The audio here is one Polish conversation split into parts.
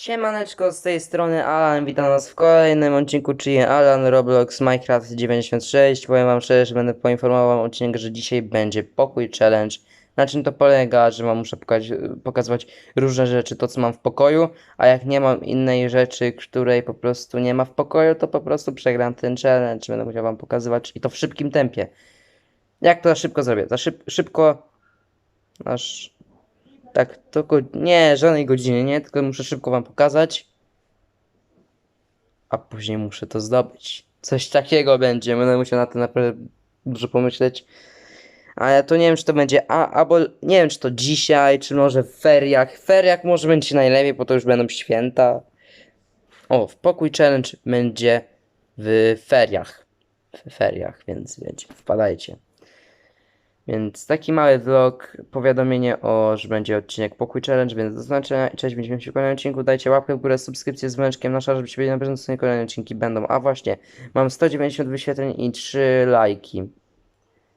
Siemaneczko, z tej strony Alan, witam was w kolejnym odcinku, czyli Alan Roblox Minecraft 96. Powiem wam szczerze, że będę poinformował odcinek, że dzisiaj będzie pokój challenge. Na czym to polega, że wam muszę pokazać, pokazywać różne rzeczy, to co mam w pokoju, a jak nie mam innej rzeczy, której po prostu nie ma w pokoju, to po prostu przegram ten challenge. Będę musiał wam pokazywać i to w szybkim tempie. Jak to szybko zrobię? Za szyb szybko, aż tak, to go... nie, żadnej godziny, nie, tylko muszę szybko wam pokazać. A później muszę to zdobyć. Coś takiego będzie, będę musiał na to naprawdę dużo pomyśleć. Ale to nie wiem, czy to będzie, a, albo nie wiem, czy to dzisiaj, czy może w feriach. W feriach może będzie najlepiej, bo to już będą święta. O, w pokój challenge będzie w feriach. W feriach, więc wiecie, wpadajcie. Więc taki mały vlog, powiadomienie o, że będzie odcinek Pokój Challenge, więc do zobaczenia i cześć, widzimy się w kolejnym odcinku. Dajcie łapkę w górę, subskrypcję z dzwoneczkiem nasza, żebyście wiedzieli na bieżąco, co kolejne odcinki będą. A właśnie, mam 190 wyświetleń i 3 lajki.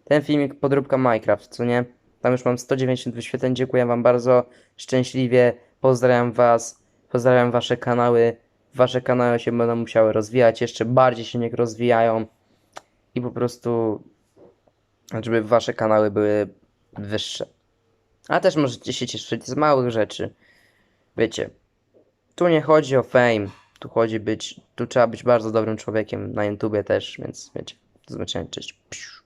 Ten filmik podróbka Minecraft, co nie? Tam już mam 190 wyświetleń, dziękuję wam bardzo, szczęśliwie, pozdrawiam was, pozdrawiam wasze kanały. Wasze kanały się będą musiały rozwijać, jeszcze bardziej się niech rozwijają. I po prostu żeby wasze kanały były wyższe. A też możecie się cieszyć z małych rzeczy. Wiecie, tu nie chodzi o fame, tu chodzi być, tu trzeba być bardzo dobrym człowiekiem na YouTubie też, więc wiecie, do zobaczenia, cześć. Psiu.